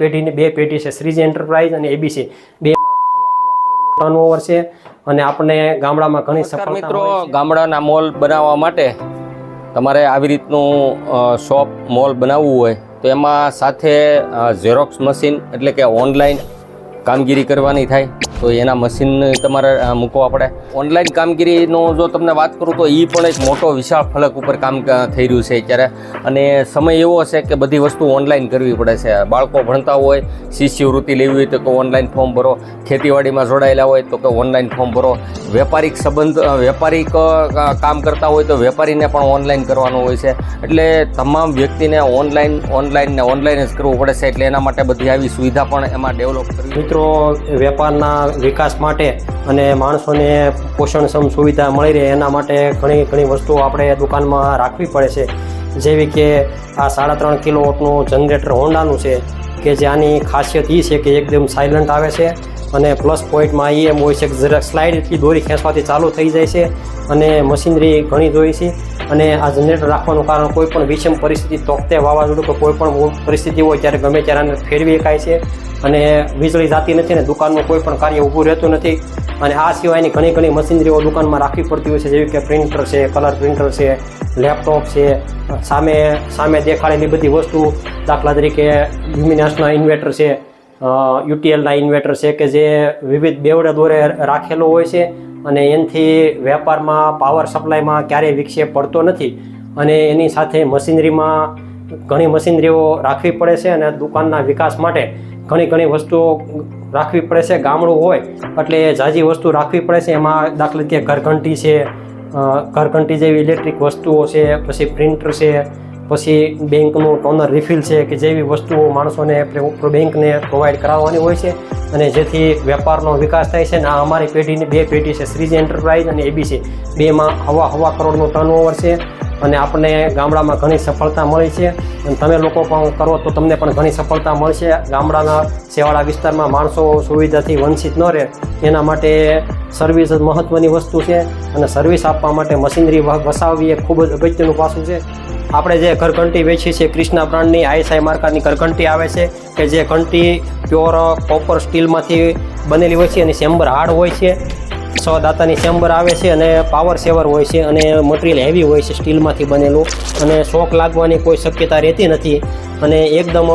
પેઢીની બે પેઢી છે. શ્રીજી એન્ટરપ્રાઇઝ અને એબીસી બે ટર્નઓવર છે અને આપણે ગામડામાં ઘણી સફળ મિત્રો ગામડાના મોલ બનાવવા માટે તમારે આવી રીતનું શોપ મોલ બનાવવું હોય તો એમાં સાથે ઝેરોક્સ મશીન એટલે કે ઓનલાઈન કામગીરી કરવાની થાય. તો એના મશીન તમારે મૂકવા પડે. ઓનલાઈન કામગીરીનો જો તમને વાત કરું તો એ પણ એક મોટો વિશાળ ફલક ઉપર કામ થઈ રહ્યું છે અત્યારે. અને સમય એવો હશે કે બધી વસ્તુ ઓનલાઈન કરવી પડે છે. બાળકો ભણતા હોય, શિષ્યવૃત્તિ લેવી હોય તો કે ઓનલાઈન ફોર્મ ભરો. ખેતીવાડીમાં જોડાયેલા હોય તો કે ઓનલાઈન ફોર્મ ભરો. વેપારિક સંબંધ વેપારીક કામ કરતા હોય તો વેપારીને પણ ઓનલાઈન કરવાનું હોય છે. એટલે તમામ વ્યક્તિને ઓનલાઈન ઓનલાઈન ને ઓનલાઈન જ કરવું પડે છે. એટલે એના માટે બધી આવી સુવિધા પણ એમાં ડેવલપ કરવી. મિત્રો, વેપારના વિકાસ માટે અને માણસોને પોષણક્ષમ સુવિધા મળી રહે એના માટે ઘણી ઘણી વસ્તુઓ આપણે દુકાનમાં રાખવી પડે છે. જેવી કે આ સાડા ત્રણ કિલો વોટનું જનરેટર હોન્ડાનું છે. કે જે આની ખાસિયત એ છે કે એકદમ સાયલન્ટ આવે છે અને પ્લસ પોઈન્ટમાં એ એમ હોય છે કે જરાક સ્લાઇડ એટલી દોરી ખેંચવાથી ચાલુ થઈ જાય છે અને મશીનરી ઘણી જોઈ છે અને આ જનરેટર રાખવાનું કારણ કોઈ પણ વિષમ પરિસ્થિતિ તોકતે વાવાઝોડું કે કોઈ પણ પરિસ્થિતિ હોય ત્યારે ગમે ત્યારે આને ફેરવી શકાય છે અને વીજળી જાતી નથી અને દુકાનનું કોઈ પણ કાર્ય ઊભું રહેતું નથી અને આ સિવાયની ઘણી ઘણી મશીનરીઓ દુકાનમાં રાખવી પડતી હોય છે જેવી કે પ્રિન્ટર છે કલર પ્રિન્ટર છે લેપટોપ છે, સામે સામે દેખાડેલી બધી વસ્તુ, દાખલા તરીકે લ્યુમિનાસના ઇન્વર્ટર છે યુટીએલના ઇન્વર્ટર છે કે જે વિવિધ બેવડે દોરે રાખેલો હોય છે અને એનાથી વેપારમાં પાવર સપ્લાયમાં ક્યારેય વિક્ષેપ પડતો નથી અને એની સાથે મશીનરીમાં ઘણી મશીનરીઓ રાખવી પડે છે અને દુકાનના વિકાસ માટે ઘણી ઘણી વસ્તુઓ રાખવી પડે છે, ગામડું હોય એટલે ઝાઝી વસ્તુ રાખવી પડે છે. એમાં દાખલા તરીકે ઘરઘંટી છે ઘરઘંટી જેવી ઇલેક્ટ્રિક વસ્તુઓ છે, પછી પ્રિન્ટર છે, પછી બેંકનું ટોનર રિફિલ છે કે જેવી વસ્તુઓ માણસોને બેંકને પ્રોવાઈડ કરાવવાની હોય છે અને જેથી વેપારનો વિકાસ થાય છે અને આ અમારી પેઢીની, બે પેઢી છે, શ્રીજી એન્ટરપ્રાઇઝ અને એબીસી બેમાં હવા હવા કરોડનું ટર્નઓવર છે. અને આપણને ગામડામાં ઘણી સફળતા મળી છે. અને તમે લોકો પણ કરો તો તમને પણ ઘણી સફળતા મળશે. ગામડાના શેવાળા વિસ્તારમાં માણસો સુવિધાથી વંચિત ન રહે. એના માટે સર્વિસ જ મહત્ત્વની વસ્તુ છે. અને સર્વિસ આપવા માટે મશીનરી વસાવવી એ ખૂબ જ અગત્યનું પાસું છે. આપણે જે ઘરઘંટી વેચીએ છીએ ક્રિષ્ના બ્રાન્ડની આઈએસઆઈ માર્કાની ઘરઘંટી આવે છે કે જે ઘંટી પ્યોર કોપર સ્ટીલમાંથી બનેલી હોય છે અને ચેમ્બર હાર્ડ હોય છે. સો દાતાની ચેમ્બર આવે છે અને પાવર સેવર હોય છે અને મટીરિયલ હેવી હોય છે સ્ટીલમાંથી બનેલું. અને શોક લાગવાની કોઈ શક્યતા રહેતી નથી. અને એકદમ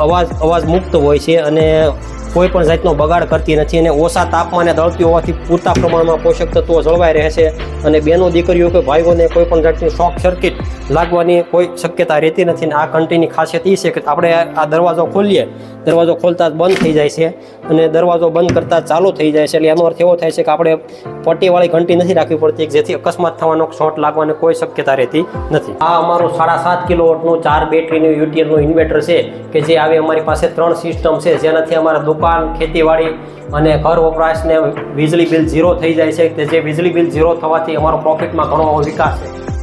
અવાજ અવાજ મુક્ત હોય છે અને કોઈ પણ જાતનો બગાડ કરતી નથી અને ઓછા તાપમાને દળતી હોવાથી પૂરતા પ્રમાણમાં પોષક તત્વો જળવાઈ રહે છે. અને બેનો દીકરીઓ કે ભાઈઓને કોઈ પણ જાતની શોક સર્કિટ લાગવાની કોઈ શક્યતા રહેતી નથી અને આ ઘંટીની ખાસિયત એ છે કે આપણે આ દરવાજો ખોલીએ, દરવાજો ખોલતા જ બંધ થઈ જાય છે અને દરવાજો બંધ કરતાં ચાલુ થઈ જાય છે. એટલે એનો અર્થ એવો થાય છે કે આપણે પટ્ટીવાળી ઘંટી નથી રાખવી પડતી જેથી અકસ્માત થવાનો શોર્ટ લાગવાની કોઈ શક્યતા રહેતી નથી. આ અમારું સાડા સાત કિલો વોટનું ચાર બેટરીનું યુટીએલનું ઇન્વર્ટર છે કે જે આવી અમારી પાસે ત્રણ સિસ્ટમ છે. જેનાથી અમારા દુકાન, ખેતીવાડી અને ઘર વપરાશને વીજળી બિલ ઝીરો થઈ જાય છે. કે જે વીજળી બિલ ઝીરો થવાથી અમારો પ્રોફિટમાં ઘણો વિકાસ છે.